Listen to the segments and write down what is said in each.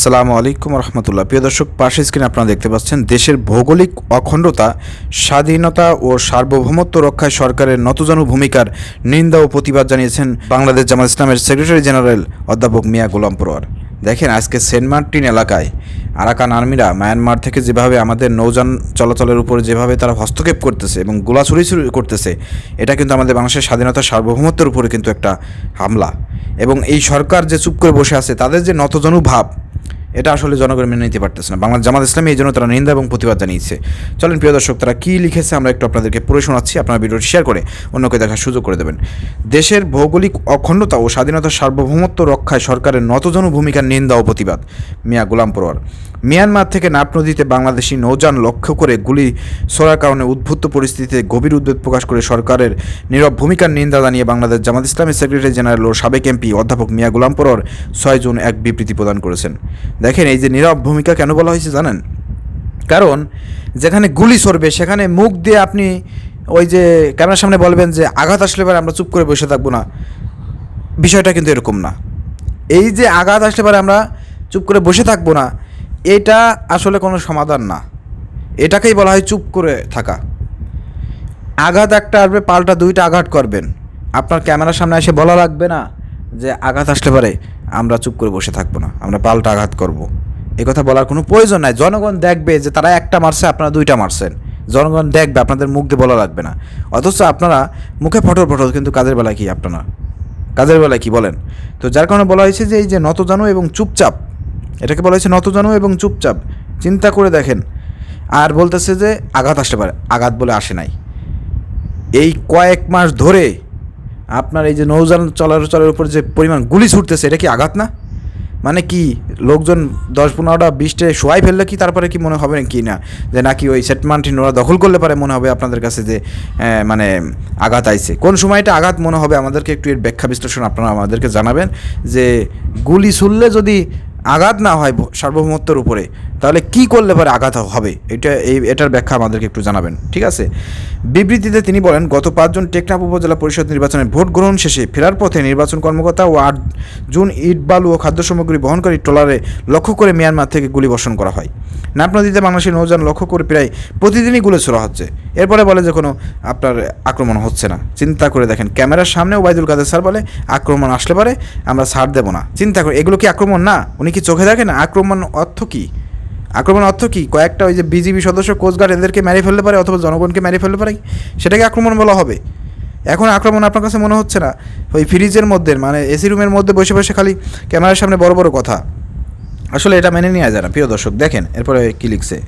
আসসালামু আলাইকুম রহমতুল্লাহ। প্রিয় দর্শক, পাশে স্ক্রিনে আপনারা দেখতে পাচ্ছেন, দেশের ভৌগোলিক অখণ্ডতা, স্বাধীনতা ও সার্বভৌমত্ব রক্ষায় সরকারের নতজানু ভূমিকার নিন্দা ও প্রতিবাদ জানিয়েছেন বাংলাদেশ জামাত ইসলামের সেক্রেটারি জেনারেল অধ্যাপক মিয়া গোলাম পরোয়ার। দেখেন, আজকে সেন্ট মার্টিন এলাকায় আরাকান আর্মিরা মায়ানমার থেকে যেভাবে আমাদের নৌযান চলাচলের উপরে যেভাবে তারা হস্তক্ষেপ করতেছে এবং গোলা ছুরি করতেছে, এটা কিন্তু আমাদের বাংলাদেশের স্বাধীনতার সার্বভৌমত্বের উপরে কিন্তু একটা হামলা। এবং এই সরকার যে চুপ করে বসে আছে, তাদের যে নতজনু ভাব এটা আসলে জনগণ মেনে নিতে পারতেছে না। বাংলা জামাত ইসলামী এই জন্য তারা নিন্দা এবং প্রতিবাদ জানিয়েছে। চলেন প্রিয় দর্শক, তারা কী লিখেছে আমরা একটু আপনাদেরকে পড়ে শোনাচ্ছি। আপনারা ভিডিওটি শেয়ার করে অন্যকে দেখার সুযোগ করে দেবেন। দেশের ভৌগোলিক অখণ্ডতা ও স্বাধীনতার সার্বভৌমত্ব রক্ষায় সরকারের নতজন ভূমিকার নিন্দা ও প্রতিবাদ। মিয়া গোলাম পরোয়ার। মিয়ানমার থেকে নাপ নদীতে বাংলাদেশি নৌযান লক্ষ্য করে গুলি ছোড়ার কারণে উদ্ভুত পরিস্থিতিতে গভীর উদ্বেগ প্রকাশ করে সরকারের নীরব ভূমিকার নিন্দা জানিয়ে বাংলাদেশ জামাত ইসলামী সেক্রেটারি জেনারেল ও সাবেক এমপি অধ্যাপক মিয়া গোলাম পরোয়ার ছয় জুন এক বিবৃতি প্রদান করেছেন। দেখেন এই যে নীরব ভূমিকা কেন বলা হয়েছে জানেন? কারণ যেখানে গুলি সরবে সেখানে মুখ দিয়ে আপনি ওই যে ক্যামেরার সামনে বলবেন যে আঘাত আসলে পরে আমরা চুপ করে বসে থাকব না। বিষয়টা কিন্তু এরকম না। এই যে আঘাত আসলে পরে আমরা চুপ করে বসে থাকব না, এটা আসলে কোনো সমাধান না। এটাকেই বলা হয় চুপ করে থাকা। আঘাত একটা আসবে, পাল্টা দুইটা আঘাত করবেন। আপনার ক্যামেরার সামনে এসে বলা লাগবে না যে আঘাত আসলে পারে আমরা চুপ করে বসে থাকব না, আমরা পাল্টা আঘাত করব। এ কথা বলার কোনো প্রয়োজন নাই। জনগণ দেখবে যে তারা একটা মারছে, আপনারা দুইটা মারছেন। জনগণ দেখবে, আপনাদের মুখ দিয়ে বলা লাগবে না। অথচ আপনারা মুখে ফটর ফটর কিন্তু কাজের বেলায় কি আপনারা? কাজের বেলায় কি বলেন? তো যার কারণে বলা হয়েছে যে এই যে নতজানু এবং চুপচাপ, এটাকে বলা হয়েছে নতজানু এবং চুপচাপ। চিন্তা করে দেখেন। আর বলতেছে যে আঘাত আসতে পারে, আঘাত বলে আসে নাই। এই কয়েক মাস ধরে আপনার এই যে নৌযান চলাচলের উপর যে পরিমাণ গুলি ছুটতেছে, এটা কি আঘাত না? মানে কি লোকজন দশ পনেরোটা, বিশটে শোয়াই ফেললে কি? তারপরে কি মনে হবে কি না? যে নাকি ওই সেটমান্টিন ওরা দখল করলে পারে, মনে হবে আপনাদের কাছে যে মানে আঘাত আইছে। কোন সময়টা আঘাত মনে হবে আমাদেরকে একটু এর ব্যাখ্যা বিশ্লেষণ আপনারা আমাদেরকে জানাবেন যে গুলি ছুড়লে যদি আঘাত না হয় সার্বভৌমত্বের উপরে তাহলে কি করলে পরে আঘাত হবে? এটা এই, এটার ব্যাখ্যা আমাদেরকে একটু জানাবেন, ঠিক আছে? বিবৃতিতে তিনি বলেন, গত পাঁচজন টেকনাফ উপজেলা পরিষদ নির্বাচনের ভোট গ্রহণ শেষে ফেরার পথে নির্বাচন কর্মকর্তা ও আট জুন ইট, বালু ও খাদ্য সামগ্রী বহনকারী ট্রলারে লক্ষ্য করে মিয়ানমার থেকে গুলি বর্ষণ করা হয়। নাপ নদীতে বাংলাদেশের নৌযান লক্ষ্য করে প্রায় প্রতিদিনই গুলি ছোড়া হচ্ছে। এরপরে বলে যে কোনো আপনার আক্রমণ হচ্ছে না। চিন্তা করে দেখেন, ক্যামেরার সামনে ওবায়দুল কাদের স্যার বলে, আক্রমণ আসলে পারে আমরা ছাড় দেবো না। চিন্তা করে, এগুলো কি আক্রমণ না? উনি কি চোখে দেখেন? আক্রমণ অর্থ কী? আক্রমণ অর্থ কী? কয়েকটা ওই যে বিজিবি সদস্য কোস্টগার্ড এদেরকে মেরে ফেলতে পারে অথবা জনগণকে মেরে ফেলতে পারে? সেটাকে আক্রমণ বলা হবে। এখন আক্রমণ আপনার কাছে মনে হচ্ছে না? ওই ফ্রিজের মধ্যে মানে এসি রুমের মধ্যে বসে বসে খালি ক্যামেরার সামনে বড় বড় কথা। আসলে এটা মেনে নেওয়া যায় না, প্রিয় দর্শক। দেখেন, এরপরে কি লিখছে?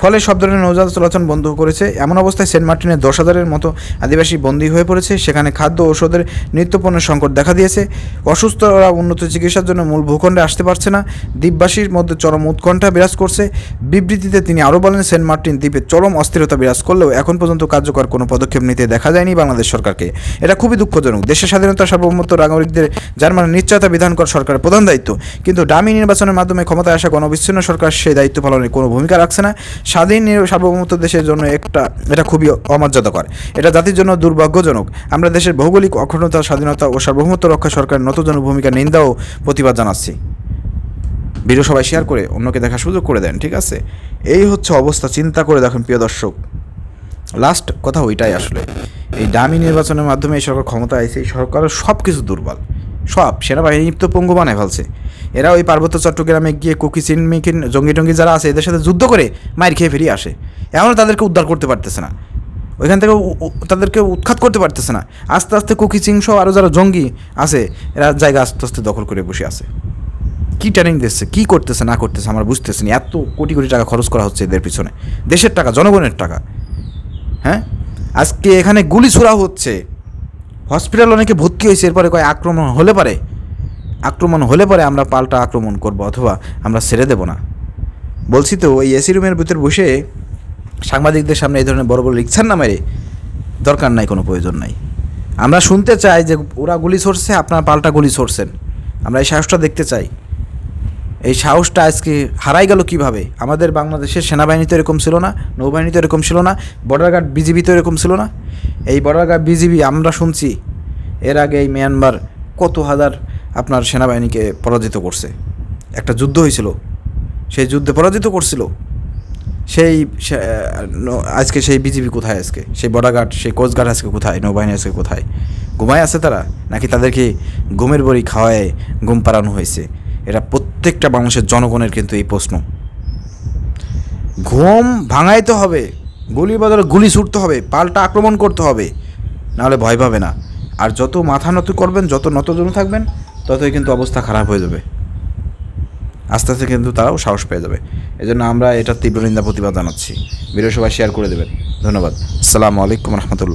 ফলে সব ধরনের নৌযান চলাচল বন্ধ করেছে। এমন অবস্থায় সেন্ট মার্টিনের দশ হাজারের মতো আদিবাসী বন্দী হয়ে পড়েছে। সেখানে খাদ্য, ঔষধের, নিত্যপণ্যের সংকট দেখা দিয়েছে। অসুস্থরা উন্নত চিকিৎসার জন্য মূল ভূখণ্ডে আসতে পারছে না। দ্বীপবাসীর মধ্যে চরম উৎকণ্ঠা বিরাজ করছে। বিবৃতিতে তিনি আরও বলেন, সেন্ট মার্টিন দ্বীপে চরম অস্থিরতা বিরাজ করলেও এখন পর্যন্ত কার্যকর কোনো পদক্ষেপ নিতে দেখা যায়নি বাংলাদেশ সরকারকে। এটা খুবই দুঃখজনক। দেশের স্বাধীনতা সার্বভৌমত্ব নাগরিকদের জার্মানির নিশ্চয়তা বিধান করা সরকারের প্রধান দায়িত্ব। কিন্তু ডামি নির্বাচনের মাধ্যমে ক্ষমতায় আসা গণবিচ্ছিন্ন সরকার সেই দায়িত্ব পালনে কোনো ভূমিকা রাখছে না। স্বাধীন সার্বভৌমত্ব দেশের জন্য একটা, এটা খুবই অমর্যাদাকর। এটা জাতির জন্য দুর্ভাগ্যজনক। আমরা দেশের ভৌগোলিক অখণ্ডতা, স্বাধীনতা ও সার্বভৌমত্ব রক্ষা সরকারের নতজন ভূমিকা, নিন্দা ও প্রতিবাদ জানাচ্ছি। ভিডিও সবাই শেয়ার করে অন্যকে দেখার সুযোগ করে দেন, ঠিক আছে? এই হচ্ছে অবস্থা, চিন্তা করে দেখেন, প্রিয় দর্শক। লাস্ট কথা ওইটাই আসলে। এই ডামি নির্বাচনের মাধ্যমে এই সরকার ক্ষমতা আইছে এই সরকারের সব কিছু দুর্বল। সব সেনাবাহিনী তো পঙ্গু বানায় ফেলছে। এরা ওই পার্বত্য চট্টগ্রামে গিয়ে কুকি চিনমিকিন জঙ্গি টঙ্গি যারা আছে, এদের সাথে যুদ্ধ করে মায়ের খেয়ে ফিরিয়ে আসে। এমনও তাদেরকে উদ্ধার করতে পারতেছে না। ওইখান থেকে তাদেরকে উৎখাত করতে পারতেছে না। আস্তে আস্তে কুকি চিংসহ আরও যারা জঙ্গি আছে, এরা জায়গা আস্তে আস্তে দখল করে বসে আছে। কী ট্রেনিং দিচ্ছে, কী করতেছে, না করতেছে আমরা বুঝতেছি না। এত কোটি কোটি টাকা খরচ করা হচ্ছে এদের পিছনে। দেশের টাকা, জনগণের টাকা। হ্যাঁ? আজকে এখানে গুলি ছোড়া হচ্ছে। হসপিটাল অনেকে ভর্তি হয়েছে, এরপরে কয় আক্রমণ হলে পারে। আক্রমণ হলে পরে আমরা পাল্টা আক্রমণ করব অথবা আমরা ছেড়ে দেব না। বলছি তো, ওই এসি রুমের ভিতর বসে সাংবাদিকদের সামনে এই ধরনের বড় বড় রিক্সার না মেরে দরকার নাই, কোনো প্রয়োজন নাই। আমরা শুনতে চাই যে ওরা গুলি ছড়ছে, আপনার পাল্টা গুলি ছড়ছেন। আমরা এই সাহসটা দেখতে চাই। এই সাহসটা আজকে হারাই গেল কীভাবে? আমাদের বাংলাদেশের সেনাবাহিনী তো এরকম ছিল না, নৌবাহিনী তো এরকম ছিল না, বর্ডার গার্ড, বিজিবি তো এরকম ছিল না। এই বর্ডার গার্ড, বিজিবি, আমরা শুনছি এর আগে এই মিয়ানমার কত হাজার আপনার সেনাবাহিনীকে পরাজিত করছে। একটা যুদ্ধ হয়েছিল। সেই যুদ্ধে পরাজিত করছিল। সেই আজকে সেই বিজিবি কোথায় আজকে? সেই বর্ডার সেই কোস্টগার্ড আজকে কোথায়? নৌবাহিনী আজকে কোথায়? ঘুমায় আছে তারা? নাকি তাদেরকে ঘুমের বড়ি খাওয়ায় ঘুম পাড়ানো হয়েছে? এটা প্রত্যেকটা মানুষের জনগণের কিন্তু এই প্রশ্ন। ঘুম ভাঙাইতে হবে, গুলি বদলে গুলি ছুটতে হবে, পাল্টা আক্রমণ করতে হবে, নাহলে ভয় পাবে না। আর যত মাথা নত করবেন, যত নতজন থাকবেন ততই কিন্তু অবস্থা খারাপ হয়ে যাবে। আস্তে আস্তে কিন্তু তারাও সাহস পেয়ে যাবে। এজন্য আমরা এটা তীব্র নিন্দা, প্রতিবাদ জানাচ্ছি। ভিডিও সবাই শেয়ার করে দেবেন। ধন্যবাদ। আসসালামু আলাইকুম রহমতুল্লাহ।